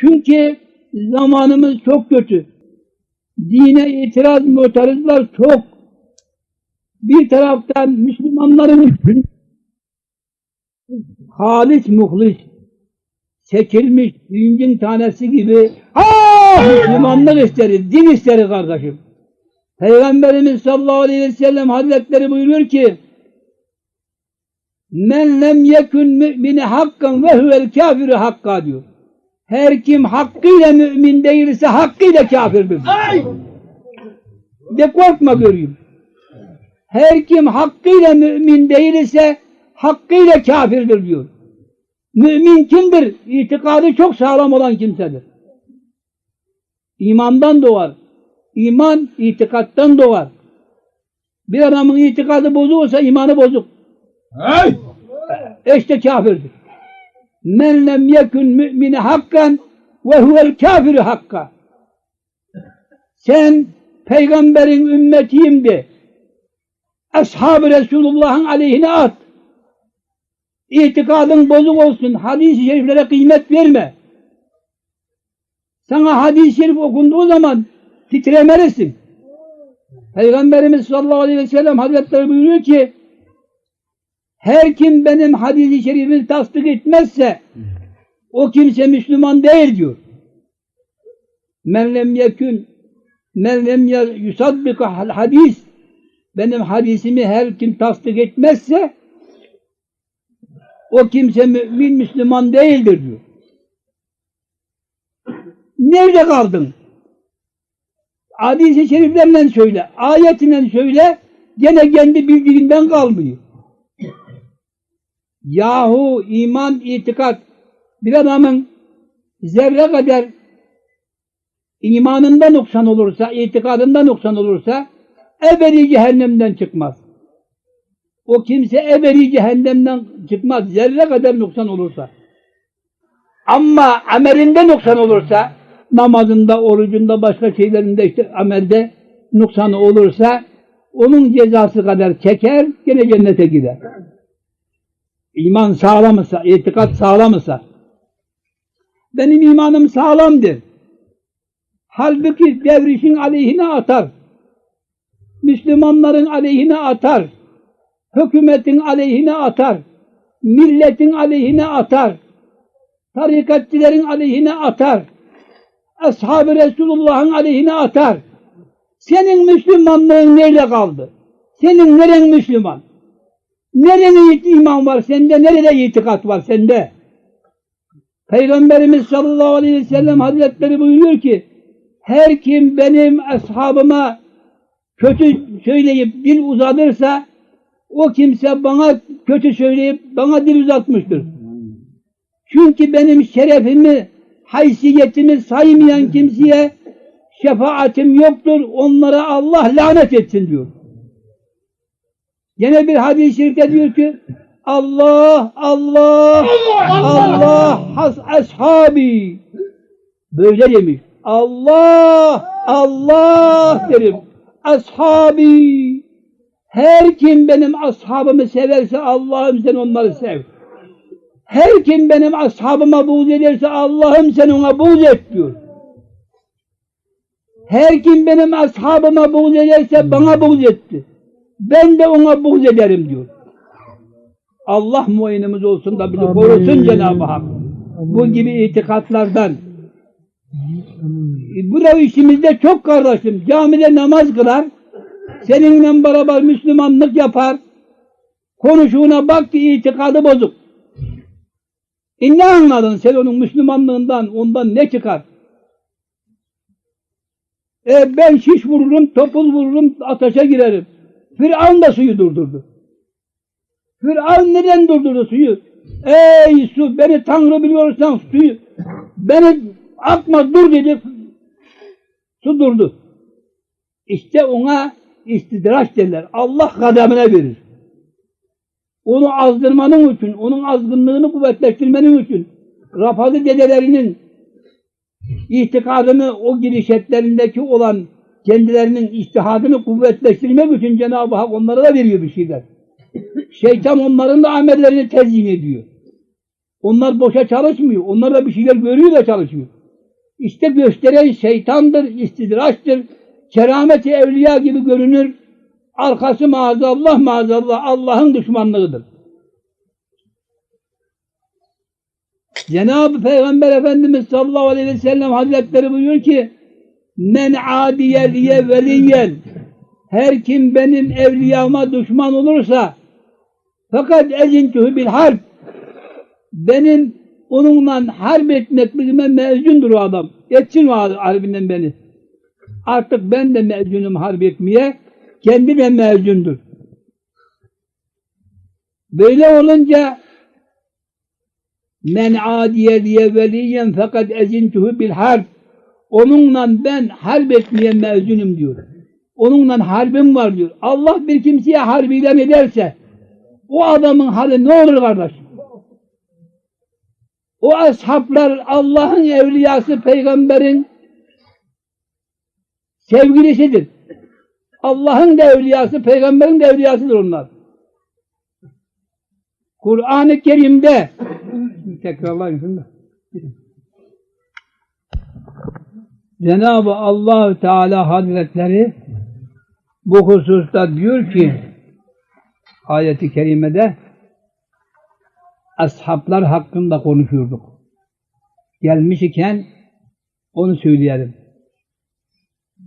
Çünkü zamanımız çok kötü. Dine itiraz muhtarızlar çok. Bir taraftan Müslümanların halis muhlis çekilmiş yüngün tanesi gibi ah Müslümanlık isteriz, din isteriz kardeşim. Peygamberimiz sallallahu aleyhi ve sellem hazretleri buyuruyor ki men lem yekun mümini hakkan ve huvel kafiru hakka diyor. Her kim hakkıyla mümin değilse hakkıyla kafirdir. De korkma göreyim. Her kim hakkıyla mümin değilse hakkıyla kafirdir diyor. Mümin kimdir? İtikadı çok sağlam olan kimsedir. İmandan doğar. İman itikattan doğar. Bir adamın itikadı bozulursa imanı bozuk. Hey! İşte kafirdir. Men lem yekun mümini hakkan ve huvel kafiru hakka. Sen peygamberin ümmetiyim de Ashab-ı Resulullah'ın aleyhine at. İtikadın bozuk olsun. Hadis-i şeriflere kıymet verme. Sana hadis-i şerif okunduğu zaman titremelisin. Peygamberimiz sallallahu aleyhi ve sellem hazretleri buyuruyor ki her kim benim hadis-i şerifimi tasdik etmezse o kimse Müslüman değil diyor. Men lem yekün men lem hadis benim hadisimi her kim tasdik etmezse o kimse mümin Müslüman değildir diyor. Nerede kaldın? Hadis-i şeriflerle söyle, ayetiyle söyle, gene kendi bildiğinden kalmıyor. Yahu iman, itikat bir adamın zerre kadar imanında noksan olursa, itikadında noksan olursa ebedi cehennemden çıkmaz. O kimse ebedi cehennemden çıkmaz. Zerre kadar noksan olursa. Ama amelinde noksan olursa, namazında, orucunda, başka şeylerinde işte amelde noksanı olursa, onun cezası kadar çeker, gene cennete gider. İman sağlamsa, itikat sağlamsa, benim imanım sağlamdır. Halbuki devrişin aleyhine atar. Müslümanların aleyhine atar. Hükümetin aleyhine atar. Milletin aleyhine atar. Tarikatçilerin aleyhine atar. Ashab-ı Resulullah'ın aleyhine atar. Senin Müslümanlığın neyle kaldı? Senin neren Müslüman? Nerede iman var sende? Nerede itikat var sende? Peygamberimiz sallallahu aleyhi ve sellem hazretleri buyuruyor ki her kim benim ashabıma kötü söyleyip dil uzatırsa o kimse bana kötü söyleyip bana dil uzatmıştır. Çünkü benim şerefimi, haysiyetimi saymayan kimseye şefaatim yoktur. Onlara Allah lanet etsin diyor. Yine bir hadis-i şerifte diyor ki Allah, Allah, Allah has ashabi. Böyle demiş. Allah, Allah derim. Ashabi. Her kim benim ashabımı severse Allah'ım sen onları sev. Her kim benim ashabıma buğz ederse Allah'ım sen ona buğz et diyor. Her kim benim ashabıma buğz ederse bana buğz etti. Ben de ona buğz ederim diyor. Allah muayenemiz olsun da bizi korusun Cenab-ı Hak. Bu gibi itikatlardan. Bu da işimizde çok kardeşim. Camide namaz kılar. Seninle beraber Müslümanlık yapar. Konuşuğuna bak ki itikadı bozuk. E ne anladın sen onun Müslümanlığından, ondan ne çıkar? E ben şiş vururum, topuz vururum, ateşe girerim. Firavun da suyu durdurdu. Firavun neden durdurdu suyu? Ey su beni Tanrı biliyorsan suyu beni atma dur dedi. Su durdu. İşte ona istidraç derler. Allah kademine verir. Onu azdırmanın için, onun azgınlığını kuvvetleştirmenin için Rafazi dedelerinin itikadını o girişetlerindeki olan kendilerinin iştihadını kuvvetleştirmek için Cenab-ı Hak onlara da veriyor bir şeyler. Şeytan onların da amellerini tezyin ediyor. Onlar boşa çalışmıyor. Onlar da bir şeyler görüyor da çalışıyor. İşte gösteren şeytandır, istidraçtır. Kerameti evliya gibi görünür. Arkası maazallah maazallah Allah'ın düşmanlığıdır. Cenab-ı Peygamber Efendimiz sallallahu aleyhi ve sellem hazretleri buyuruyor ki Men adiye liye veliyen her kim benim evliyama düşman olursa fakat ezintuhu bil harp benim onunla harp etmekliğime mezundur o adam. Etsin o harbinden beni. Artık ben de mezunum harp etmeye. Kendi de mezundur. Böyle olunca men adiye diye veliyen fakat ezintuhu bil harp onunla ben harp etmeye mezunum diyor. Onunla harbim var diyor. Allah bir kimseye harp ilan ederse o adamın hali ne olur kardeş? O ashablar Allah'ın evliyası peygamberin sevgilisidir. Allah'ın da evliyası, peygamberin de evliyasıdır onlar. Kur'an-ı Kerim'de tekrarlayın da. Cenab-ı allah Teala Hazretleri bu hususta diyor ki ayeti kerimede ashablar hakkında konuşuyorduk. Gelmiş iken onu söyleyelim.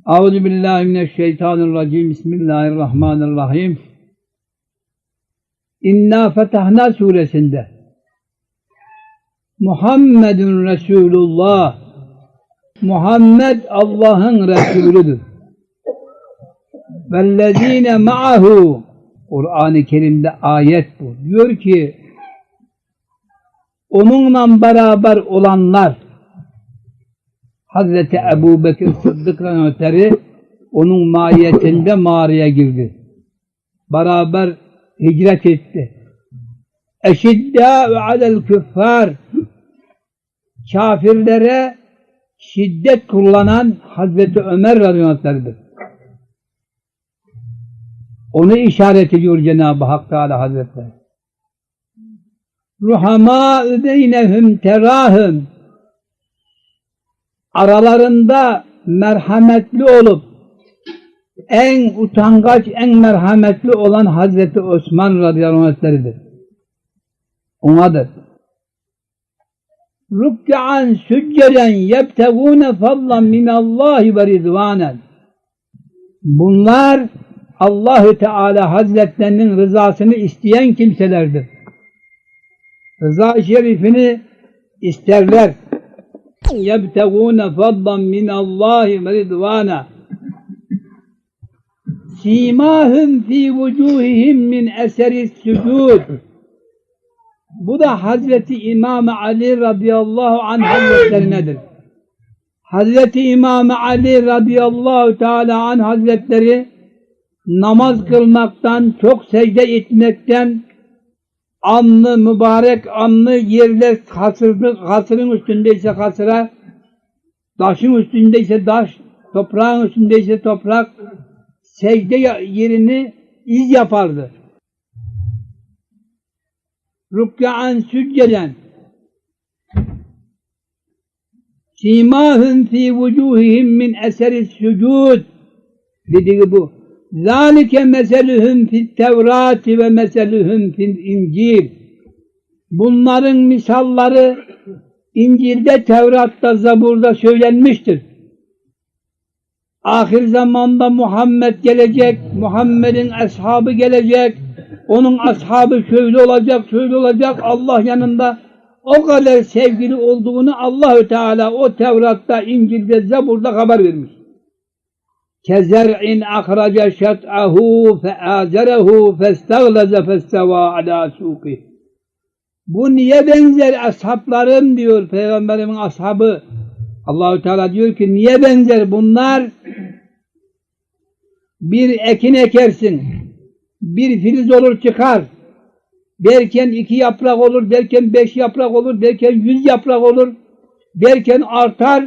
Euzu billahi mineşşeytanirracim. Bismillahirrahmanirrahim. İnna Fetahna suresinde Muhammedun Resulullah Muhammed Allah'ın Resulüdür. Vellezine ma'ahu Kur'an-ı Kerim'de ayet bu. Diyor ki onunla beraber olanlar Hazreti Ebu Bekir Sıddık öteri onun mahiyetinde mağaraya girdi. Beraber hicret etti. Eşiddâ'u alel küffar kafirlere şiddet kullanan Hazreti Ömer radıyallahu Onu işaret ediyor Cenab-ı Hak Teala Hazretleri. Ruhama beynehum terahum aralarında merhametli olup en utangaç, en merhametli olan Hazreti Osman radıyallahu anh'leridir. Onadır. Rükkan sücceden yebtegûne fallan minallahi ve rizvanen. Bunlar Allahü Teala Hazretlerinin rızasını isteyen kimselerdir. Rıza-i şerifini isterler. Yebtegûne fallan minallahi ve rizvana. Simahum fi vucuhihim min eseri sücud. Bu da Hazreti İmam Ali radıyallahu anh hazretlerinedir. Hazreti İmam Ali radıyallahu teala anh hazretleri namaz kılmaktan, çok secde etmekten, anlı, mübarek anlı yerler hasırlı, hasırın üstündeyse hasıra, taşın üstündeyse taş, toprağın üstündeyse toprak, secde yerini iz yapardı. Rükkan sücceden Simahum fi vucuhihim min eseri sücud dediği bu. Zalike meseluhum fit tevrati ve meseluhum fil incil. Bunların misalları İncil'de, Tevrat'ta, Zabur'da söylenmiştir. Ahir zamanda Muhammed gelecek, Muhammed'in ashabı gelecek, onun ashabı şöyle olacak, şöyle olacak, Allah yanında o kadar sevgili olduğunu Allahü Teala o Tevrat'ta, İncil'de, Zabur'da haber vermiş. Kezer'in ahraca şet'ahu fe'azerehu festaglaze festeva ala suki. Bu niye benzer ashablarım diyor Peygamberimin ashabı. Allahü Teala diyor ki niye benzer bunlar? Bir ekin ekersin, bir filiz olur çıkar. Derken iki yaprak olur, derken beş yaprak olur, derken yüz yaprak olur. Derken artar,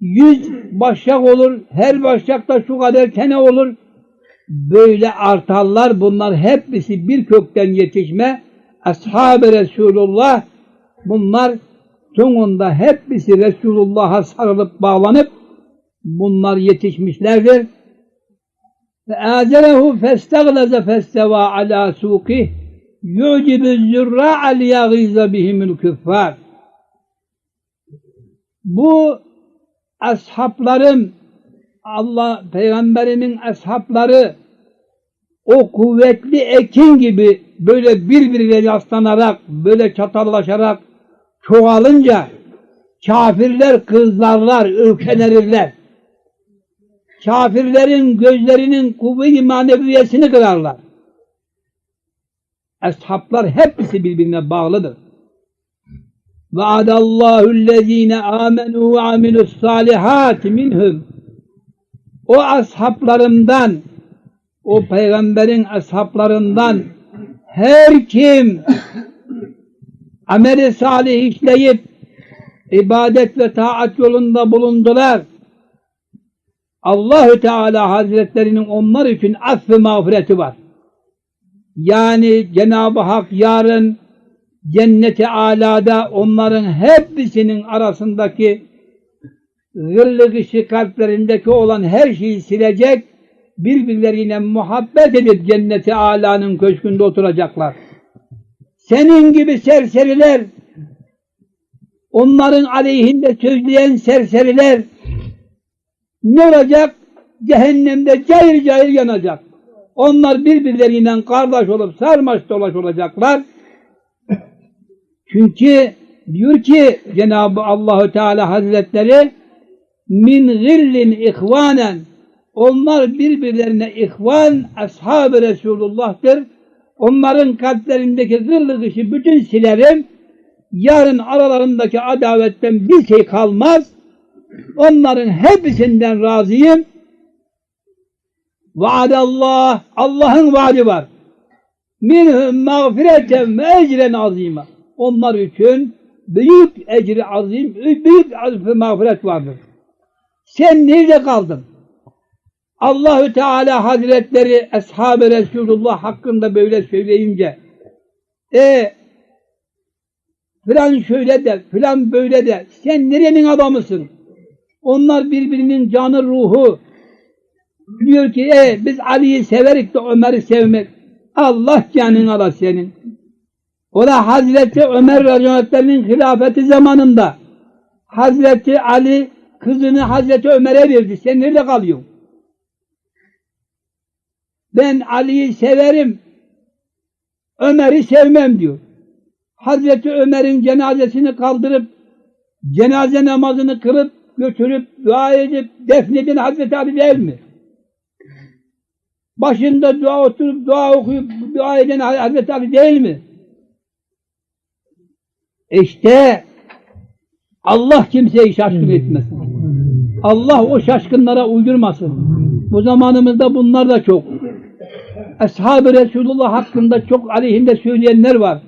yüz başak olur, her başakta şu kadar tane olur. Böyle artarlar bunlar hepsi bir kökten yetişme. Ashab-ı Resulullah bunlar sonunda hepsi Resulullah'a sarılıp bağlanıp bunlar yetişmişlerdir. فآزره فاستغلظ فاستوى على سوقه يعجب الزراع ليغيظ بهم الكفار Bu ashabların Allah peygamberimin ashabları o kuvvetli ekin gibi böyle birbirine yaslanarak böyle çatallaşarak çoğalınca kafirler kızlarlar, ürkenirler. Kafirlerin gözlerinin kuvve-i maneviyesini kırarlar. Eshablar hepsi birbirine bağlıdır. Vaadallahu ellezine amenu ve amilus salihat minhum. O ashablarından, o peygamberin ashablarından her kim ameli salih işleyip ibadet ve taat yolunda bulundular. Allahü Teala Hazretlerinin onlar için affı mağfireti var. Yani Cenab-ı Hak yarın cenneti alada onların hepsinin arasındaki gırlı kışı kalplerindeki olan her şeyi silecek, birbirlerine muhabbet edip cenneti alanın köşkünde oturacaklar. Senin gibi serseriler, onların aleyhinde sözleyen serseriler ne olacak? Cehennemde cayır cayır yanacak. Onlar birbirleriyle kardeş olup sarmaş dolaş olacaklar. Çünkü diyor ki Cenab-ı Allahu Teala Hazretleri min gillin ihvanen onlar birbirlerine ihvan ashab-ı Resulullah'tır. Onların kalplerindeki gırlı dışı bütün silerim. Yarın aralarındaki adavetten bir şey kalmaz. Onların hepsinden razıyım. Vaadallah, Allah'ın vaadi var. Minhum mağfireten ve ecren azima. Onlar için büyük ecri azim, büyük azfı mağfiret vardır. Sen nerede kaldın? Allahü Teala Hazretleri Ashab-ı Resulullah hakkında böyle söyleyince e filan şöyle de filan böyle de sen nerenin adamısın? Onlar birbirinin canı ruhu. Diyor ki e, biz Ali'yi severik de Ömer'i sevmek. Allah canın ala senin. O da Hazreti Ömer Hazretleri'nin hilafeti zamanında Hazreti Ali kızını Hazreti Ömer'e verdi. Sen nerede kalıyorsun? Ben Ali'yi severim. Ömer'i sevmem diyor. Hazreti Ömer'in cenazesini kaldırıp cenaze namazını kılıp götürüp dua edip defnedin Hazreti Ali değil mi? Başında dua oturup dua okuyup dua eden Hazreti Ali değil mi? İşte Allah kimseyi şaşkın etmesin. Allah o şaşkınlara uydurmasın. Bu zamanımızda bunlar da çok. Ashab-ı Resulullah hakkında çok aleyhinde söyleyenler var.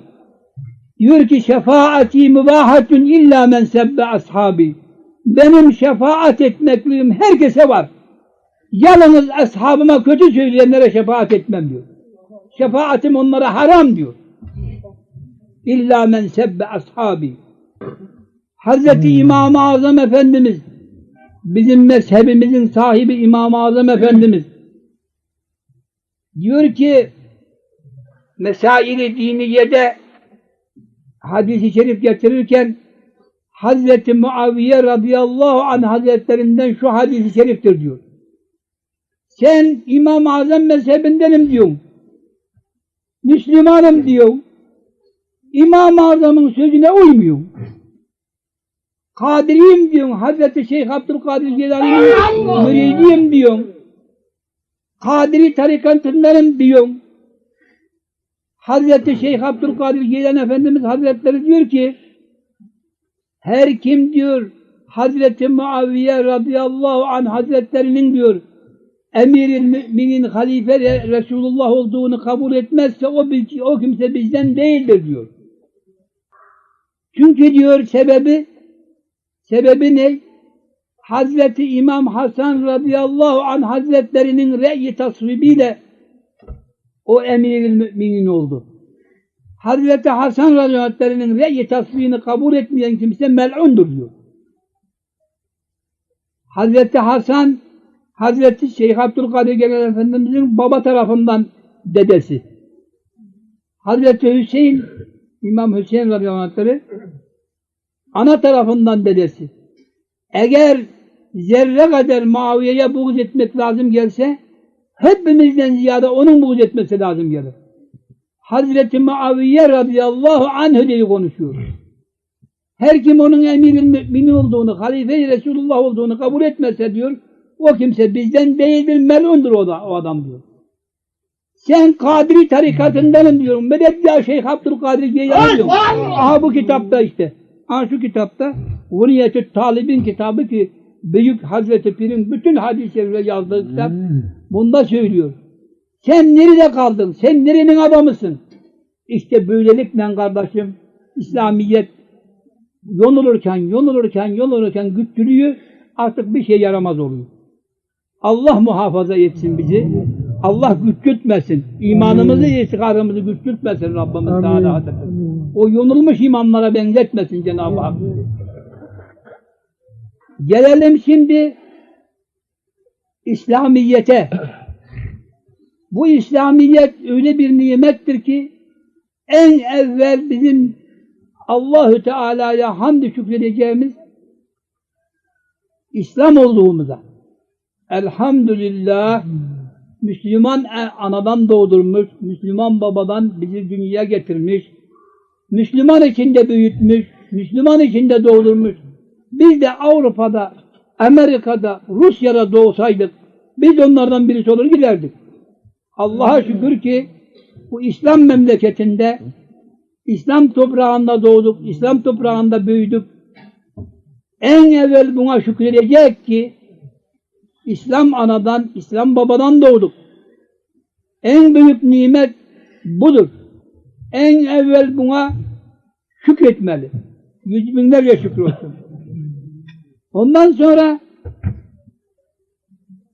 Diyor ki şefaati mübahatun illa men sebbe ashabi. Benim şefaat etmekliğim herkese var. Yalnız ashabıma kötü söyleyenlere şefaat etmem diyor. Şefaatim onlara haram diyor. İlla men sebbe ashabi. Hazreti İmam-ı Azam Efendimiz bizim mezhebimizin sahibi İmam-ı Azam Efendimiz diyor ki Mesail-i Diniye'de hadis-i şerif getirirken Hazreti Muaviye radıyallahu anh hazretlerinden şu hadis-i şeriftir diyor. Sen İmam-ı Azam mezhebindenim diyorsun. Müslümanım diyor. İmam-ı Azam'ın sözüne uymuyor. Kadiriyim diyorsun. Hazreti Şeyh Abdülkadir Geylani'nin müridiyim diyorsun. Kadiri tarikatındanım diyorsun. Hazreti Şeyh Abdülkadir Geylani Efendimiz Hazretleri diyor ki her kim diyor Hazreti Muaviye radıyallahu anh Hazretlerinin diyor emir müminin halife Resulullah olduğunu kabul etmezse o, o kimse bizden değildir diyor. Çünkü diyor sebebi sebebi ne? Hazreti İmam Hasan radıyallahu anh hazretlerinin re'yi tasvibiyle o emir müminin oldu. Hazreti Hasan Hazretleri'nin re'yi tasbihini kabul etmeyen kimse mel'undur diyor. Hazreti Hasan, Hazreti Şeyh Abdülkadir Genel Efendimizin baba tarafından dedesi. Hazreti Hüseyin, İmam Hüseyin radıyallahu anh'ları ana tarafından dedesi. Eğer zerre kadar Muaviye'ye buğz etmek lazım gelse hepimizden ziyade onun buğz etmesi lazım gelir. Hazreti Muaviye radıyallahu anh diye konuşuyor. Her kim onun emir müminin olduğunu, halife-i Resulullah olduğunu kabul etmezse diyor, o kimse bizden değildir, melundur o, da, o adam diyor. Sen Kadri tarikatındanım diyorum. Medet ya Şeyh Abdülkadir diye yazıyorum. Aha bu kitapta işte. Aha şu kitapta Huniyetü Talib'in kitabı ki Büyük Hazreti Pir'in bütün hadisleri yazdığı kitap bunda söylüyor. Sen nerede kaldın? Sen nerenin adamısın? İşte böylelikle kardeşim İslamiyet yonulurken, yonulurken, yonulurken güçlüyor artık bir şey yaramaz oluyor. Allah muhafaza etsin bizi. Allah güçlütmesin. İmanımızı, itikadımızı güçlütmesin Rabbimiz Teala Hazretleri. O yonulmuş imamlara benzetmesin Cenab-ı Hak. Gelelim şimdi İslamiyete. Bu İslamiyet öyle bir nimettir ki en evvel bizim Allahü Teala'ya hamd şükredeceğimiz İslam olduğumuza. Elhamdülillah Müslüman anadan doğdurmuş, Müslüman babadan bizi dünyaya getirmiş, Müslüman içinde büyütmüş, Müslüman içinde doğdurmuş. Biz de Avrupa'da, Amerika'da, Rusya'da doğsaydık, biz onlardan birisi olur giderdik. Allah'a şükür ki bu İslam memleketinde, İslam toprağında doğduk, İslam toprağında büyüdük. En evvel buna şükredecek ki İslam anadan, İslam babadan doğduk. En büyük nimet budur. En evvel buna şükretmeli. Yüz binlerce şükür olsun. Ondan sonra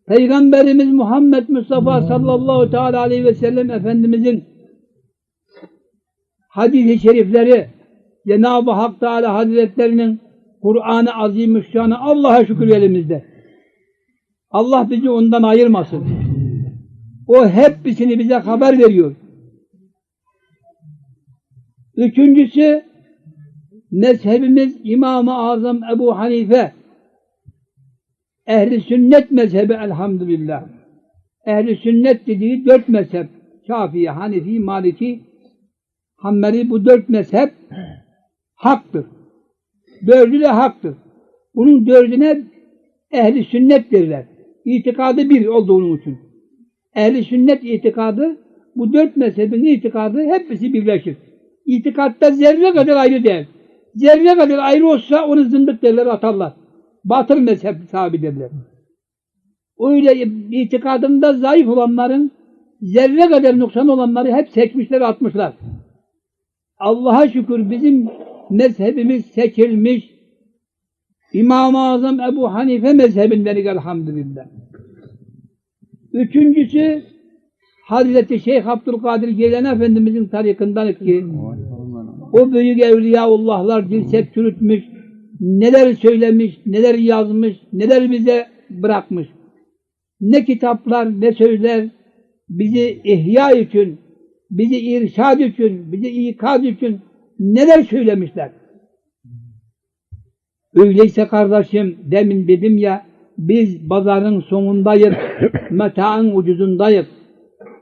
Peygamberimiz Muhammed Mustafa sallallahu teala aleyhi ve sellem Efendimizin hadis-i şerifleri Cenab-ı Hak Teala Hazretlerinin Kur'an-ı Azimüşşan'ı Allah'a şükür elimizde. Allah bizi ondan ayırmasın. O hepsini bize haber veriyor. Üçüncüsü mezhebimiz İmam-ı Azam Ebu Hanife ehli sünnet mezhebi elhamdülillah. Ehli sünnet dediği dört mezhep. Şafii, Hanefi, Maliki, Hanbeli bu dört mezhep haktır. Dördü de haktır. Bunun dördüne ehli sünnet derler. İtikadı bir olduğunun için. Ehli sünnet itikadı bu dört mezhebin itikadı hepsi birleşir. İtikatta zerre kadar ayrı değil. Zerre kadar ayrı olsa onu zındık derler atarlar. Batıl mezhep sahibi derler. Öyle itikadında zayıf olanların zerre kadar noksan olanları hep seçmişler atmışlar. Allah'a şükür bizim mezhebimiz seçilmiş. İmam-ı Azam Ebu Hanife mezhebindenik elhamdülillah. Üçüncüsü Hazreti Şeyh Abdülkadir Geylani Efendimizin tarikından ki o büyük evliyaullahlar dirsek çürütmüş, neler söylemiş, neler yazmış, neler bize bırakmış. Ne kitaplar, ne sözler bizi ihya için, bizi irşad için, bizi ikaz için neler söylemişler. Öyleyse kardeşim demin dedim ya biz pazarın sonundayız, metaın ucuzundayız.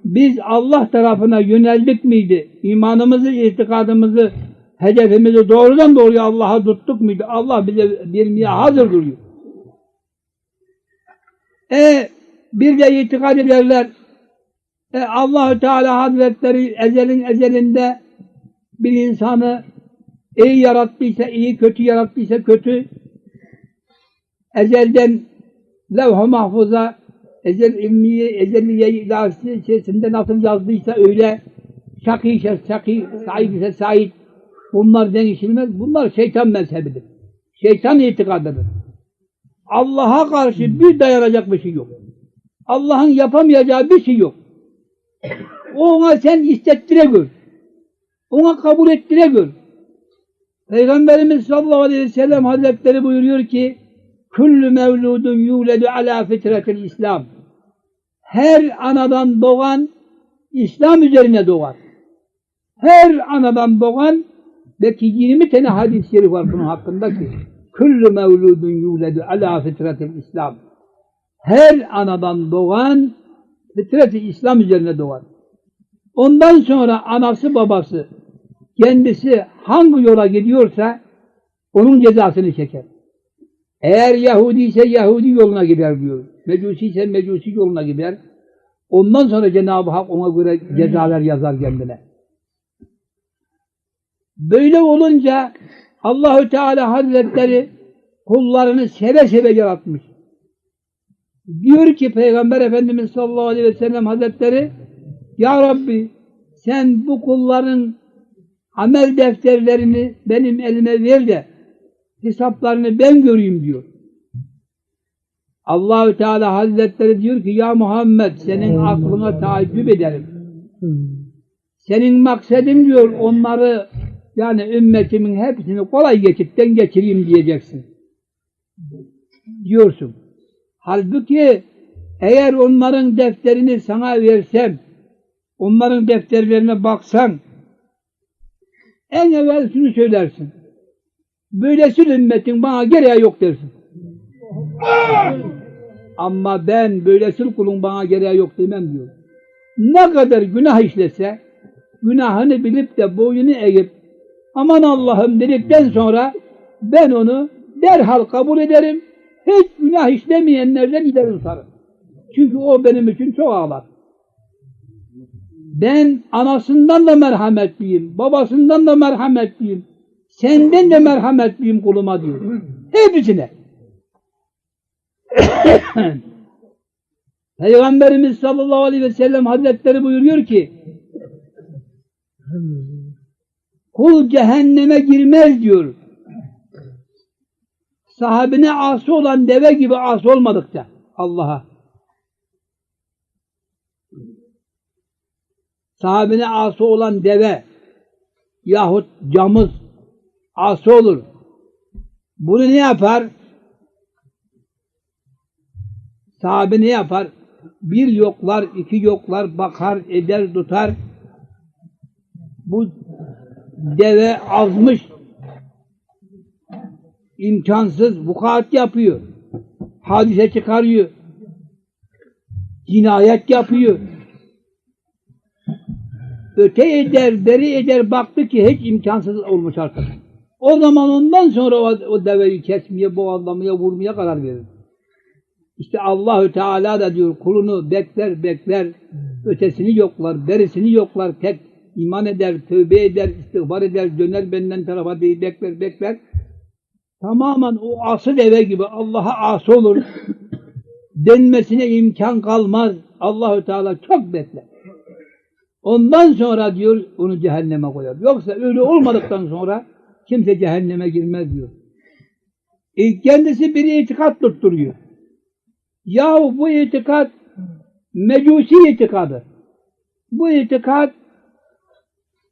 Biz Allah tarafına yöneldik miydi? İmanımızı, itikadımızı, hedefimizi doğrudan doğruya Allah'a tuttuk muydu? Allah bize vermeye hazır duruyor. E bir de itikad ederler. E, Allahü Teala Hazretleri ezelin ezelinde bir insanı iyi yarattıysa iyi, kötü yarattıysa kötü. Ezelden levh-i mahfuza, ezel ilmiye, ezeliye ilahisi içerisinde nasıl yazdıysa öyle şakî ise şakî, said ise said. Bunlar değişilmez. Bunlar şeytan mezhebidir. Şeytan itikadıdır. Allah'a karşı bir dayanacak bir şey yok. Allah'ın yapamayacağı bir şey yok. Ona sen istettire gör. Ona kabul ettire gör. Peygamberimiz sallallahu aleyhi ve sellem hazretleri buyuruyor ki Küllü mevludun yuledu ala fitretil İslam. Her anadan doğan İslam üzerine doğar. Her anadan doğan belki 20 tane hadis-i şerif var bunun hakkında ki Küllü mevludun yuledu ala fitretil İslam. Her anadan doğan fitreti İslam üzerine doğar. Ondan sonra anası babası kendisi hangi yola gidiyorsa onun cezasını çeker. Eğer Yahudi ise Yahudi yoluna gider diyor. Mecusi ise Mecusi yoluna gider. Ondan sonra Cenab-ı Hak ona göre cezalar yazar kendine. Böyle olunca Allahü Teala Hazretleri kullarını seve seve yaratmış. Diyor ki Peygamber Efendimiz sallallahu aleyhi ve sellem Hazretleri Ya Rabbi sen bu kulların amel defterlerini benim elime ver de hesaplarını ben göreyim diyor. Allahü Teala Hazretleri diyor ki ya Muhammed senin aklına taaccüp ederim. Senin maksedin diyor onları yani ümmetimin hepsini kolay geçitten geçireyim diyeceksin. Diyorsun. Halbuki eğer onların defterini sana versem, onların defterlerine baksan, en evvel şunu söylersin. Böylesi ümmetin bana gereği yok dersin. Ama ben böylesi kulun bana gereği yok demem diyor. Ne kadar günah işlese, günahını bilip de boyunu eğip, aman Allah'ım dedikten sonra ben onu derhal kabul ederim. Hiç günah işlemeyenlerden ileri tutarım. Çünkü o benim için çok ağlar. Ben anasından da merhametliyim, babasından da merhametliyim, senden de merhametliyim kuluma diyor. Hepsine. Peygamberimiz sallallahu aleyhi ve sellem hazretleri buyuruyor ki kul cehenneme girmez diyor. Sahibine ası olan deve gibi ası olmadıkça Allah'a. Sahibine ası olan deve yahut camız ası olur. Bunu ne yapar? Sahibi ne yapar? Bir yoklar, iki yoklar, bakar, eder, tutar. Bu deve azmış, imkansız vukuat yapıyor. Hadise çıkarıyor. Cinayet yapıyor. Öte eder, beri eder, baktı ki hiç imkansız olmuş artık. O zaman ondan sonra o, o deveyi kesmeye, boğazlamaya, vurmaya karar verir. İşte Allahü Teala da diyor kulunu bekler bekler ötesini yoklar, berisini yoklar, tek iman eder, tövbe eder, istiğfar eder, döner benden tarafa değil bekler bekler. Tamamen o asıl eve gibi Allah'a as olur. Denmesine imkan kalmaz. Allahü Teala çok bekler. Ondan sonra diyor onu cehenneme koyar. Yoksa öyle olmadıktan sonra kimse cehenneme girmez diyor. E kendisi bir itikat tutturuyor. Yahu bu itikat mecusi itikadı. Bu itikat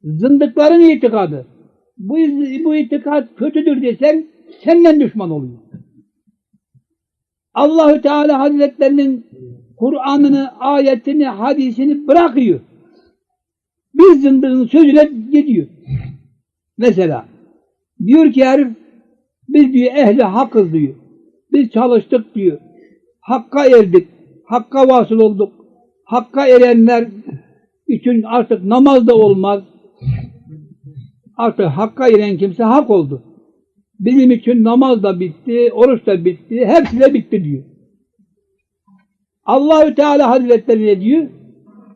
zındıkların itikadı. Bu, bu itikat kötüdür desen senden düşman oluyor. Allahü Teala Hazretlerinin Kur'an'ını, ayetini, hadisini bırakıyor. Bir zındığın sözüyle gidiyor. Mesela diyor ki herif biz diyor ehli hakız diyor. Biz çalıştık diyor. Hakka erdik. Hakka vasıl olduk. Hakka erenler için artık namaz da olmaz. Artık hakka eren kimse hak oldu. Bizim için namaz da bitti, oruç da bitti, hepsi de bitti diyor. Allahü Teala Hazretleri ne diyor?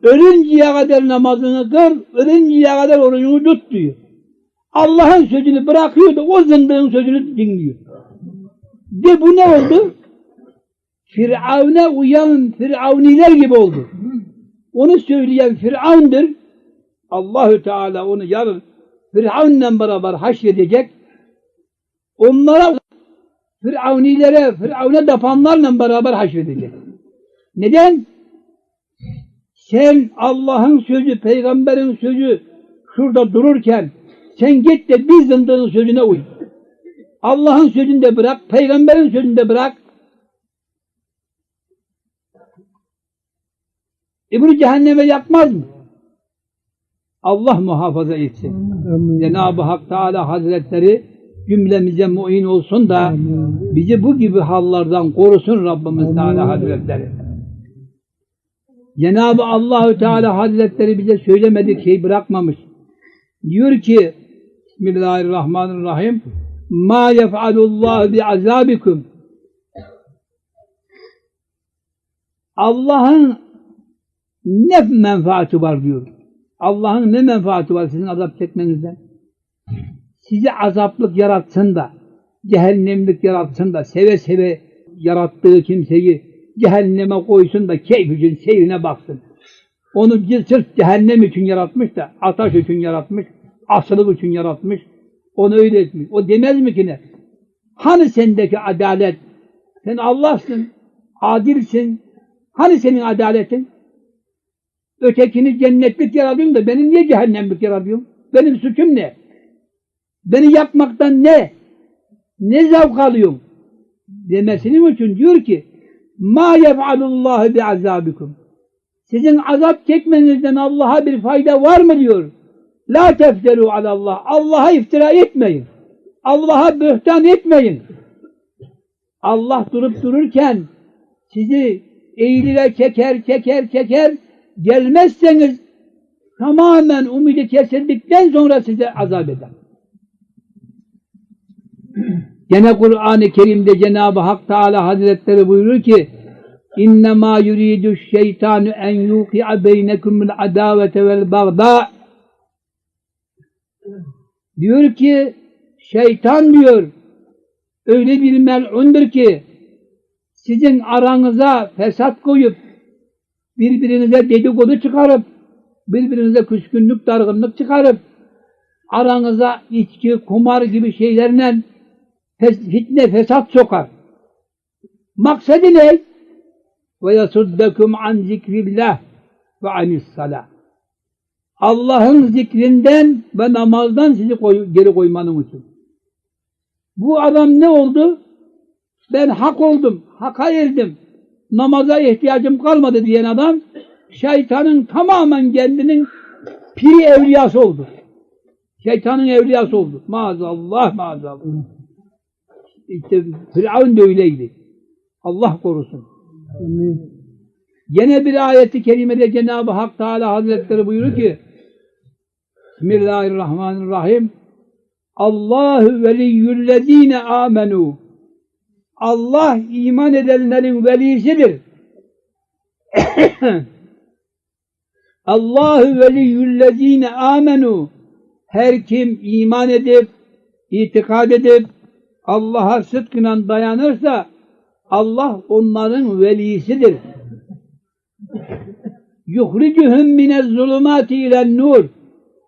Ölünceye kadar namazını kıl, ölünceye kadar orucunu tut diyor. Allah'ın sözünü bırakıyor da o zındığın sözünü dinliyor. De bu ne oldu? Firavun'a uyan Firavuniler gibi oldu. Onu söyleyen Firavun'dur. Allahü Teala onu yarın Firavun'la beraber haşredecek. Onlara Firavunilere, Firavun'a dapanlarla beraber haşredecek. Neden? Sen Allah'ın sözü, peygamberin sözü şurada dururken sen git de bir zındığın sözüne uy. Allah'ın sözünü de bırak, peygamberin sözünü de bırak. E bunu cehenneme yakmaz mı? Allah muhafaza etsin. Cenab-ı Hak Teala Hazretleri cümlemize muin olsun da bizi bu gibi hallardan korusun Rabbimiz Teala Hazretleri. Cenab-ı Allahü Teala Hazretleri bize söylemedik şey bırakmamış. Diyor ki Bismillahirrahmanirrahim Ma yef'alullahu bi azabikum Allah'ın ne menfaati var diyor. Allah'ın ne menfaati var sizin azap çekmenizden? Sizi azaplık yaratsın da, cehennemlik yaratsın da, seve seve yarattığı kimseyi cehenneme koysun da keyfinin seyrine baksın. Onu sırf cehennem için yaratmış da, ateş için yaratmış, asılık için yaratmış. Onu öyle etmiş. O demez mi ki ne? Hani sendeki adalet? Sen Allah'sın, adilsin. Hani senin adaletin? Ötekini cennetlik yaratıyorsun da benim niye cehennemlik yaratıyorsun? Benim suçum ne? Beni yakmaktan ne? Ne zevk alıyorum? Demesinin için diyor ki Ma yef'alullahu bi azabikum. Sizin azap çekmenizden Allah'a bir fayda var mı diyor. La tefteru alallah. Allah'a iftira etmeyin. Allah'a böhtan etmeyin. Allah durup dururken sizi eğilire çeker, çeker, çeker. Gelmezseniz tamamen umidi kesildikten sonra size azap eder. Gene Kur'an-ı Kerim'de Cenab-ı Hak Teala Hazretleri buyurur ki İnnemâ yuridu şeytanu en yuki'a beynekumul adavete vel bagda Diyor ki şeytan diyor öyle bir mel'undur ki sizin aranıza fesat koyup birbirinize dedikodu çıkarıp birbirinize küskünlük, dargınlık çıkarıp aranıza içki, kumar gibi şeylerle fitne, fesat sokar. Maksadı ne? Ve yasuddekum an zikrillah ve anis salah. Allah'ın zikrinden ve namazdan sizi koy, geri koymanın için. Bu adam ne oldu? Ben hak oldum, haka erdim, namaza ihtiyacım kalmadı diyen adam, şeytanın tamamen kendinin piri evliyası oldu. Şeytanın evliyası oldu. Maazallah, maazallah. İşte Firavun da öyleydi. Allah korusun. Yine bir ayeti kerimede Cenab-ı Hak Teala Hazretleri buyuruyor ki Bismillahirrahmanirrahim Allahu veliyyüllezine amenu Allah iman edenlerin velisidir. Allahu veliyyüllezine amenu her kim iman edip itikad edip Allah'a sıdkıyla dayanırsa Allah onların velisidir. Yuhricuhum minez zulumati ilen nur.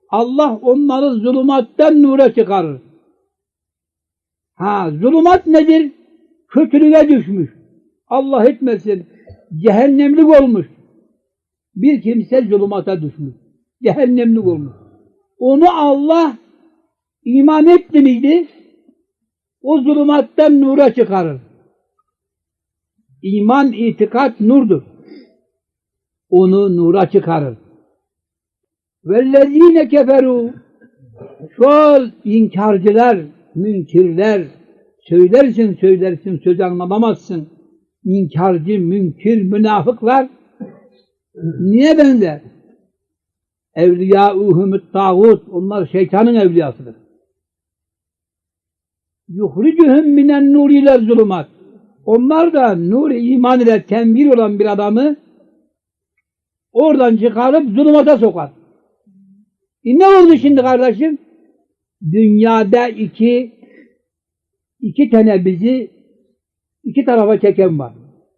Allah onları zulümattan nura çıkarır. Ha, zulümat nedir? Kötülüğe düşmüş. Allah etmesin. Cehennemlik olmuş. Bir kimse zulümata düşmüş. Cehennemlik olmuş. Onu Allah iman etti miydi? O zulümattan nura çıkarır. İman, itikat nurdur. Onu nura çıkarır. Vellezine keferu şu inkarcılar, münkirler, söylersin söylersin söz anlamamazsın. İnkarcı, münkir, münafıklar niye benzer? Evliyâuhumut tağut onlar şeytanın evliyasıdır. Yuhricuhum minen nur ile zulümat. Onlar da nur iman ile tembir olan bir adamı oradan çıkarıp zulümata sokar. E ne oldu şimdi kardeşim? Dünyada iki iki tane bizi iki tarafa çeken var.